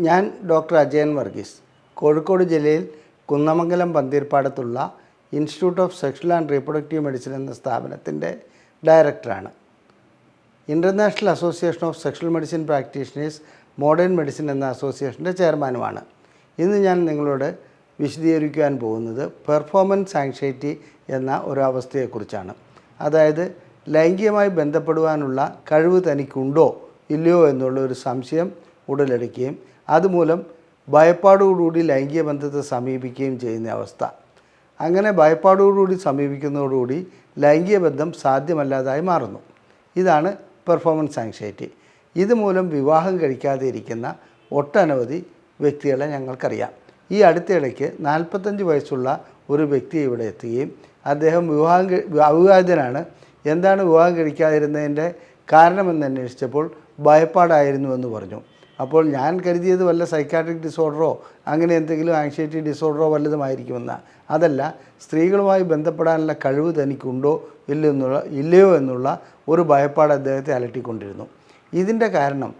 ഞാൻ ഡോക്ടർ അജയൻ വർഗീസ്. കോഴിക്കോട് ജില്ലയിൽ Kunnamangalam പന്തീർപ്പാടത്തുള്ള institute of sexual and reproductive medicine എന്ന സ്ഥാപനത്തിന്റെ ഡയറക്ടറാണ്. International association of sexual medicine practitioners modern medicine എന്ന അസോസിയേഷന്റെ ചെയർമാനുമാണ്. ഇന്ന് ഞാൻ നിങ്ങളോട് വിശദീകരിക്കുവാൻ പോകുന്നത് പെർഫോമൻസ് ആങ്ഷൈറ്റി എന്ന ഒരു അവസ്ഥയെക്കുറിച്ചാണ്. അതായത് ലൈംഗികമായി ബന്ധപ്പെടുവാനുള്ള കഴിവ് തനിക്കുണ്ടോ ഇല്ലയോ എന്നുള്ള ഒരു സംശയം ഉടലെടുക്കുകയും അതുമൂലം ഭയപ്പാടോടുകൂടി ലൈംഗിക ബന്ധത്തെ സമീപിക്കുകയും ചെയ്യുന്ന അവസ്ഥ. അങ്ങനെ ഭയപ്പാടോടുകൂടി സമീപിക്കുന്നതോടുകൂടി ലൈംഗിക ബന്ധം സാധ്യമല്ലാതായി മാറുന്നു. ഇതാണ് പെർഫോമൻസ് ആങ്സൈറ്റി ഇതുമൂലം വിവാഹം കഴിക്കാതെ ഇരിക്കുന്ന ഒട്ടനവധി വ്യക്തികളെ ഞങ്ങൾക്കറിയാം. ഈ അടുത്തിടയ്ക്ക് നാൽപ്പത്തഞ്ച് വയസ്സുള്ള ഒരു വ്യക്തി ഇവിടെ എത്തുകയും അദ്ദേഹം വിവാഹം അവിവാഹിതനാണ്. എന്താണ് വിവാഹം കഴിക്കാതിരുന്നതിന്റെ കാരണമെന്ന് അന്വേഷിച്ചപ്പോൾ ഭയപ്പാടായിരുന്നു എന്ന് പറഞ്ഞു. അപ്പോൾ ഞാൻ കരുതിയത് വല്ല സൈക്കാട്രിക് ഡിസോർഡറോ അങ്ങനെ എന്തെങ്കിലും ആങ്ഷൈറ്റി ഡിസോർഡറോ വല്ലതുമായിരിക്കുമെന്ന. അതല്ല സ്ത്രീകളുമായി ബന്ധപ്പെടാനുള്ള കഴിവ് തനിക്കുണ്ടോ ഇല്ലെന്നുള്ള ഇല്ലയോ എന്നുള്ള ഒരു ഭയപ്പാട് അദ്ദേഹത്തെ അലട്ടിക്കൊണ്ടിരുന്നു. ഇതിന്റെ കാരണം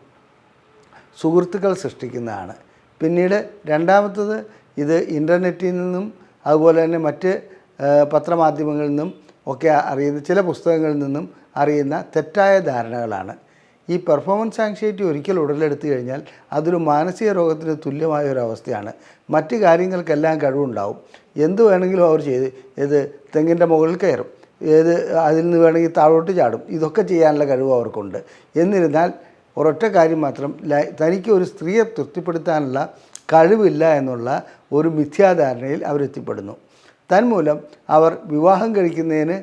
സുഹൃത്തുക്കൾ സൃഷ്ടിക്കുന്നതാണ്. പിന്നീട് രണ്ടാമത്തത് ഇത് ഇന്റർനെറ്റിൽ നിന്നും അതുപോലെ തന്നെ മറ്റ് പത്രമാധ്യമങ്ങളിൽ നിന്നും ഒക്കെ അറിയുന്ന ചില പുസ്തകങ്ങളിൽ നിന്നും അറിയുന്ന തെറ്റായ ധാരണകളാണ്. ഈ പെർഫോമൻസ് ആങ്ഷൈറ്റി ഒരിക്കൽ ഉടലെടുത്തു കഴിഞ്ഞാൽ അതൊരു മാനസിക രോഗത്തിന് തുല്യമായ ഒരു അവസ്ഥയാണ്. മറ്റ് കാര്യങ്ങൾക്കെല്ലാം കഴിവുണ്ടാവും. എന്ത് വേണമെങ്കിലും അവർ ചെയ്ത് ഏത് തെങ്ങിന്റെ മുകളിൽ കയറും ഏത് അതിൽ നിന്ന് വേണമെങ്കിൽ താഴോട്ട് ചാടും ഇതൊക്കെ ചെയ്യാനുള്ള കഴിവ് അവർക്കുണ്ട്. എന്നിരുന്നാൽ ഒരൊറ്റ കാര്യം മാത്രം തനിക്ക് ഒരു സ്ത്രീയെ തൃപ്തിപ്പെടുത്താനുള്ള കഴിവില്ല എന്നുള്ള ഒരു മിഥ്യാധാരണയിൽ അവരെത്തിപ്പെടുന്നു തന്മൂലം അവർ വിവാഹം കഴിക്കുന്നതിന്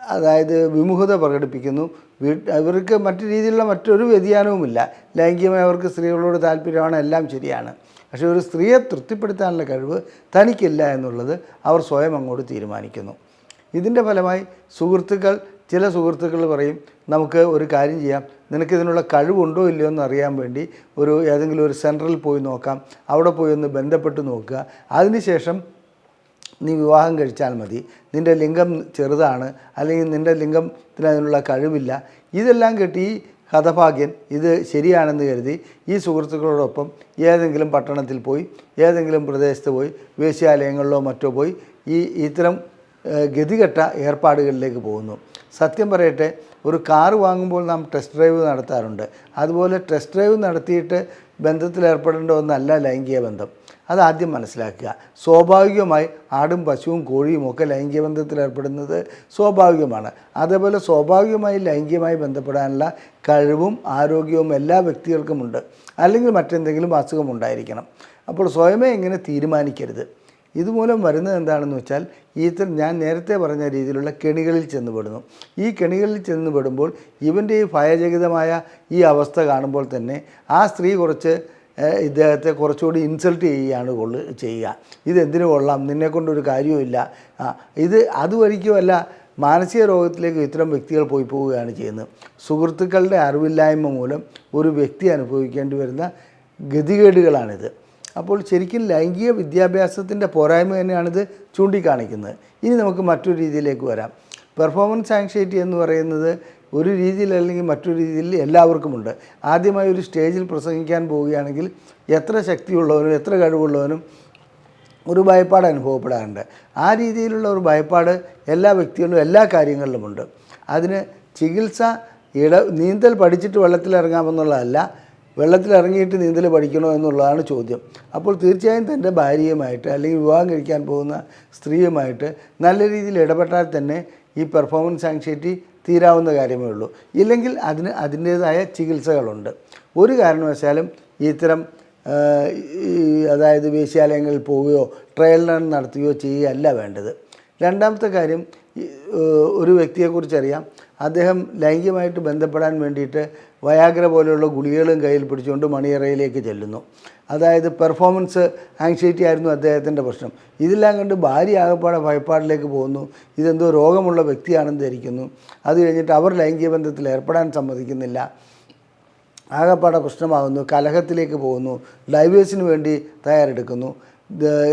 അതായത് വിമുഖത പ്രകടിപ്പിക്കുന്നു അവർക്ക് മറ്റു രീതിയിലുള്ള മറ്റൊരു വ്യതിയാനവുമില്ല. ലൈംഗികമായി അവർക്ക് സ്ത്രീകളോട് താല്പര്യമാണ് എല്ലാം ശരിയാണ്. പക്ഷേ ഒരു സ്ത്രീയെ തൃപ്തിപ്പെടുത്താനുള്ള കഴിവ് തനിക്കില്ല എന്നുള്ളത് അവർ സ്വയം അങ്ങോട്ട് തീരുമാനിക്കുന്നു. ഇതിന്റെ ഫലമായി സുഹൃത്തുക്കൾ ചില സുഹൃത്തുക്കൾ പറയും നമുക്ക് ഒരു കാര്യം ചെയ്യാം. നിനക്ക് ഇതിനുള്ള കഴിവുണ്ടോ ഇല്ലയോ എന്ന് അറിയാൻ വേണ്ടി ഒരു ഏതെങ്കിലും ഒരു സെന്ററിൽ പോയി നോക്കാം. അവിടെ പോയി ഒന്ന് ബന്ധപ്പെട്ട് നോക്കുക. അതിനുശേഷം നീ വിവാഹം കഴിച്ചാൽ മതി. നിന്റെ ലിംഗം ചെറുതാണ്. അല്ലെങ്കിൽ നിന്റെ ലിംഗത്തിന് അതിനുള്ള കഴിവില്ല. ഇതെല്ലാം കേട്ട് ഈ ഹതഭാഗ്യൻ ഇത് ശരിയാണെന്ന് കരുതി ഈ സുഹൃത്തുക്കളോടൊപ്പം ഏതെങ്കിലും പട്ടണത്തിൽ പോയി ഏതെങ്കിലും പ്രദേശത്ത് പോയി വേശ്യാലയങ്ങളിലോ മറ്റോ പോയി ഈ ഇത്തരം ഗതികെട്ട ഏർപ്പാടുകളിലേക്ക് പോകുന്നു. സത്യം പറയട്ടെ ഒരു കാറ് വാങ്ങുമ്പോൾ നാം ടെസ്റ്റ് ഡ്രൈവ് നടത്താറുണ്ട്. അതുപോലെ ടെസ്റ്റ് ഡ്രൈവ് നടത്തിയിട്ട് ബന്ധത്തിൽ ഏർപ്പെടേണ്ട ഒന്നല്ല ലൈംഗിക ബന്ധം. അതാദ്യം മനസ്സിലാക്കുക. സ്വാഭാവികമായി ആടും പശുവും കോഴിയും ഒക്കെ ലൈംഗിക ബന്ധത്തിൽ ഏർപ്പെടുന്നത് സ്വാഭാവികമാണ്. അതേപോലെ സ്വാഭാവികമായി ലൈംഗികമായി ബന്ധപ്പെടാനുള്ള കഴിവും ആരോഗ്യവും എല്ലാ വ്യക്തികൾക്കുമുണ്ട് അല്ലെങ്കിൽ മറ്റെന്തെങ്കിലും അസുഖം ഉണ്ടായിരിക്കണം. അപ്പോൾ സ്വയമേ ഇങ്ങനെ തീരുമാനിക്കരുത്. ഇതുമൂലം വരുന്നത് എന്താണെന്ന് വെച്ചാൽ ഈ ഇത്തരം ഞാൻ നേരത്തെ പറഞ്ഞ രീതിയിലുള്ള കെണികളിൽ ചെന്നുപെടുന്നു. ഈ കെണികളിൽ ചെന്നുപെടുമ്പോൾ ഇവന്റെ ഈ ഭയചകിതമായ ഈ അവസ്ഥ കാണുമ്പോൾ തന്നെ ആ സ്ത്രീ കുറച്ച് ഇദ്ദേഹത്തെ കുറച്ചുകൂടി ഇൻസൾട്ട് ചെയ്യുകയാണ് കൊള്ളു ചെയ്യുക. ഇതെന്തിനു കൊള്ളാം? നിന്നെക്കൊണ്ടൊരു കാര്യവുമില്ല. ഇത് അതുവഴിക്കുമല്ല മാനസിക രോഗത്തിലേക്ക് ഇത്തരം വ്യക്തികൾ പോയി പോവുകയാണ് ചെയ്യുന്നത്. സുഹൃത്തുക്കളുടെ അറിവില്ലായ്മ മൂലം ഒരു വ്യക്തി അനുഭവിക്കേണ്ടി വരുന്ന ഗതികേടുകളാണിത്. അപ്പോൾ ശരിക്കും ലൈംഗിക വിദ്യാഭ്യാസത്തിന്റെ പോരായ്മ തന്നെയാണിത് ചൂണ്ടിക്കാണിക്കുന്നത്. ഇനി നമുക്ക് മറ്റൊരു രീതിയിലേക്ക് വരാം. പെർഫോമൻസ് ആങ്ഷൈറ്റി എന്ന് പറയുന്നത് ഒരു രീതിയിൽ അല്ലെങ്കിൽ മറ്റൊരു രീതിയിൽ എല്ലാവർക്കുമുണ്ട്. ആദ്യമായി ഒരു സ്റ്റേജിൽ പ്രസംഗിക്കാൻ പോവുകയാണെങ്കിൽ എത്ര ശക്തിയുള്ളവനും എത്ര കഴിവുള്ളവനും ഒരു ഭയപ്പാട് അനുഭവപ്പെടാറുണ്ട്. ആ രീതിയിലുള്ള ഒരു ഭയപ്പാട് എല്ലാ വ്യക്തികളിലും എല്ലാ കാര്യങ്ങളിലുമുണ്ട്. അതിന് ചികിത്സ ഇട നീന്തൽ പഠിച്ചിട്ട് വെള്ളത്തിലിറങ്ങാമെന്നുള്ളതല്ല വെള്ളത്തിലിറങ്ങിയിട്ട് നീന്തൽ പഠിക്കണോ എന്നുള്ളതാണ് ചോദ്യം. അപ്പോൾ തീർച്ചയായും തന്റെ ഭാര്യയുമായിട്ട് അല്ലെങ്കിൽ വിവാഹം കഴിക്കാൻ പോകുന്ന സ്ത്രീയുമായിട്ട് നല്ല രീതിയിൽ ഇടപെട്ടാൽ തന്നെ ഈ പെർഫോമൻസ് ആങ്ഷൈറ്റി തീരാവുന്ന കാര്യമേ ഉള്ളൂ. ഇല്ലെങ്കിൽ അതിന് അതിന്റേതായ ചികിത്സകളുണ്ട്. ഒരു കാരണവശാലും ഇത്തരം അതായത് വേശ്യാലയങ്ങളിൽ പോവുകയോ ട്രയൽ റൺ നടത്തുകയോ ചെയ്യുകയല്ല വേണ്ടത്. രണ്ടാമത്തെ കാര്യം ഒരു വ്യക്തിയെക്കുറിച്ചറിയാം. അദ്ദേഹം ലൈംഗികമായിട്ട് ബന്ധപ്പെടാൻ വേണ്ടിയിട്ട് വയാഗ്ര പോലെയുള്ള ഗുളികകളും കയ്യിൽ പിടിച്ചുകൊണ്ട് മണിയറയിലേക്ക് ചെല്ലുന്നു. അതായത് പെർഫോമൻസ് ആങ്സൈറ്റി ആയിരുന്നു അദ്ദേഹത്തിന്റെ പ്രശ്നം. ഇതെല്ലാം കണ്ട് ഭാര്യ ആകപ്പാടെ ഭയപ്പാടിലേക്ക് പോകുന്നു. ഇതെന്തോ രോഗമുള്ള വ്യക്തിയാണെന്ന് ധരിക്കുന്നു. അത് കഴിഞ്ഞിട്ട് അവർ ലൈംഗിക ബന്ധത്തിൽ ഏർപ്പെടാൻ സമ്മതിക്കുന്നില്ല. ആകപ്പാടെ പ്രശ്നമാകുന്നു. കലഹത്തിലേക്ക് പോകുന്നു. ഡൈവേഴ്സിന് വേണ്ടി തയ്യാറെടുക്കുന്നു.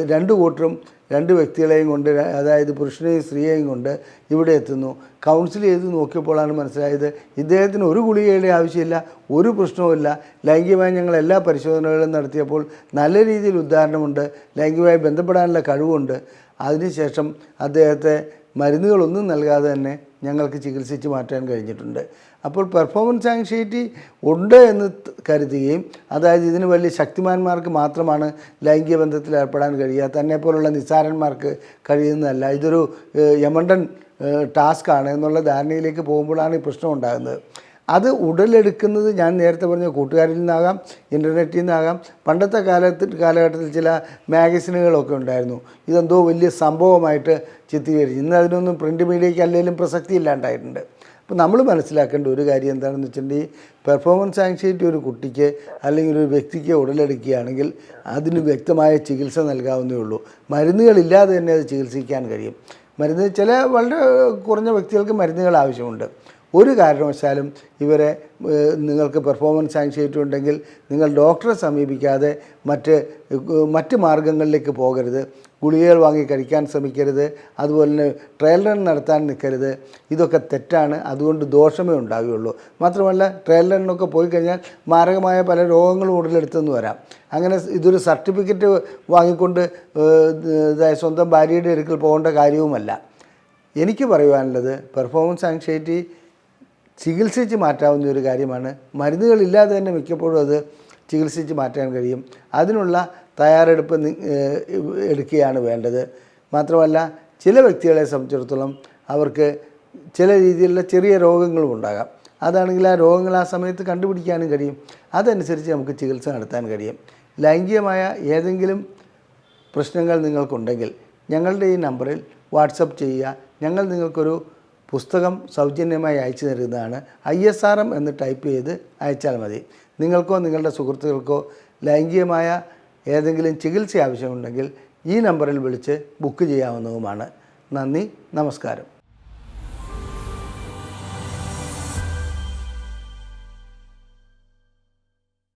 രണ്ട് കൂട്ടരും രണ്ട് വ്യക്തികളെയും കൊണ്ട് അതായത് പുരുഷനെയും സ്ത്രീയെയും കൊണ്ട് ഇവിടെ എത്തുന്നു. കൗൺസിൽ ചെയ്ത് നോക്കിയപ്പോഴാണ് മനസ്സിലായത് ഇദ്ദേഹത്തിന് ഒരു ഗുളികയുടെ ആവശ്യമില്ല ഒരു പ്രശ്നവുമില്ല ലൈംഗികമായി ഞങ്ങൾ എല്ലാ പരിശോധനകളും നടത്തിയപ്പോൾ നല്ല രീതിയിൽ ഉദാഹരണമുണ്ട് ലൈംഗികമായി ബന്ധപ്പെടാനുള്ള കഴിവുണ്ട്. അതിനുശേഷം അദ്ദേഹത്തെ മരുന്നുകളൊന്നും നൽകാതെ തന്നെ ഞങ്ങൾക്ക് ചികിത്സിച്ച് മാറ്റാൻ കഴിഞ്ഞിട്ടുണ്ട്. അപ്പോൾ പെർഫോമൻസ് ആങ്ഷൈറ്റി ഉണ്ട് എന്ന് കരുതുകയും അതായത് ഇതിന് വലിയ ശക്തിമാന്മാർക്ക് മാത്രമാണ് ലൈംഗിക ബന്ധത്തിൽ ഏർപ്പെടാൻ കഴിയുക. തന്നെ പോലുള്ള നിസ്സാരന്മാർക്ക് കഴിയുന്നതല്ല. ഇതൊരു യമണ്ടൻ ടാസ്ക്കാണ് എന്നുള്ള ധാരണയിലേക്ക് പോകുമ്പോഴാണ് ഈ പ്രശ്നം ഉണ്ടാകുന്നത്. അത് ഉടലെടുക്കുന്നത് ഞാൻ നേരത്തെ പറഞ്ഞ കൂട്ടുകാരിൽ നിന്നാകാം ഇന്റർനെറ്റിൽ നിന്നാകാം. പണ്ടത്തെ കാലത്ത് കാലഘട്ടത്തിൽ ചില മാഗസിനുകളൊക്കെ ഉണ്ടായിരുന്നു. ഇതെന്തോ വലിയ സംഭവമായിട്ട് ചിത്രീകരിച്ചു. ഇന്ന് അതിനൊന്നും പ്രിന്റ് മീഡിയയ്ക്ക് അല്ലെങ്കിലും പ്രസക്തി ഇല്ലാണ്ടായിട്ടുണ്ട്. അപ്പോൾ നമ്മൾ മനസ്സിലാക്കേണ്ട ഒരു കാര്യം എന്താണെന്ന് വെച്ചിട്ടുണ്ടെങ്കിൽ പെർഫോമൻസ് ആങ്സൈറ്റി ഒരു കുട്ടിക്ക് അല്ലെങ്കിൽ ഒരു വ്യക്തിക്ക് ഉടലെടുക്കുകയാണെങ്കിൽ അതിന് വ്യക്തമായ ചികിത്സ നൽകാവുന്നേ ഉള്ളൂ. മരുന്നുകളില്ലാതെ തന്നെ അത് ചികിത്സിക്കാൻ കഴിയും. മരുന്ന് ചില വളരെ കുറഞ്ഞ വ്യക്തികൾക്ക് മരുന്നുകൾ ആവശ്യമുണ്ട്. ഒരു കാരണവശാലും ഇവരെ നിങ്ങൾക്ക് പെർഫോമൻസ് ആങ്സൈറ്റി ഉണ്ടെങ്കിൽ നിങ്ങൾ ഡോക്ടറെ സമീപിക്കാതെ മറ്റ് മറ്റ് മാർഗങ്ങളിലേക്ക് പോകരുത്. ഗുളികകൾ വാങ്ങി കഴിക്കാൻ ശ്രമിക്കരുത്. അതുപോലെ തന്നെ ട്രയൽ റൺ നടത്താൻ നിൽക്കരുത്. ഇതൊക്കെ തെറ്റാണ്. അതുകൊണ്ട് ദോഷമേ ഉണ്ടാവുകയുള്ളൂ മാത്രമല്ല ട്രയൽ റണ്ണൊക്കെ പോയി കഴിഞ്ഞാൽ മാരകമായ പല രോഗങ്ങളും ഉടലെടുത്തെന്ന് വരാം. അങ്ങനെ ഇതൊരു സർട്ടിഫിക്കറ്റ് വാങ്ങിക്കൊണ്ട് സ്വന്തം ഭാര്യയുടെ അടുക്കൽ പോകേണ്ട കാര്യവുമല്ല. എനിക്ക് പറയുവാനുള്ളത് പെർഫോമൻസ് ആങ്സൈറ്റി ചികിത്സിച്ച് മാറ്റാവുന്ന ഒരു കാര്യമാണ്. മരുന്നുകളില്ലാതെ തന്നെ മിക്കപ്പോഴും അത് ചികിത്സിച്ച് മാറ്റാൻ കഴിയും. അതിനുള്ള തയ്യാറെടുപ്പ് എടുക്കുകയാണ് വേണ്ടത്. മാത്രമല്ല ചില വ്യക്തികളെ സംബന്ധിച്ചിടത്തോളം അവർക്ക് ചില രീതിയിലുള്ള ചെറിയ രോഗങ്ങളും ഉണ്ടാകാം. അതാണെങ്കിൽ ആ രോഗങ്ങൾ ആ സമയത്ത് കണ്ടുപിടിക്കാനും കഴിയും. അതനുസരിച്ച് നമുക്ക് ചികിത്സ നടത്താൻ കഴിയും. ലൈംഗികമായ ഏതെങ്കിലും പ്രശ്നങ്ങൾ നിങ്ങൾക്കുണ്ടെങ്കിൽ ഞങ്ങളുടെ ഈ നമ്പറിൽ വാട്സപ്പ് ചെയ്യുക. ഞങ്ങൾ നിങ്ങൾക്കൊരു പുസ്തകം സൗജന്യമായി അയച്ചു തരുന്നതാണ് ഐ എസ് ആർ എം എന്ന് ടൈപ്പ് ചെയ്ത് അയച്ചാൽ മതി. നിങ്ങൾക്കോ നിങ്ങളുടെ സുഹൃത്തുക്കൾക്കോ ലൈംഗികമായ ഏതെങ്കിലും ചികിത്സ ആവശ്യമുണ്ടെങ്കിൽ ഈ നമ്പറിൽ വിളിച്ച് ബുക്ക് ചെയ്യാവുന്നതുമാണ്. നന്ദി നമസ്കാരം.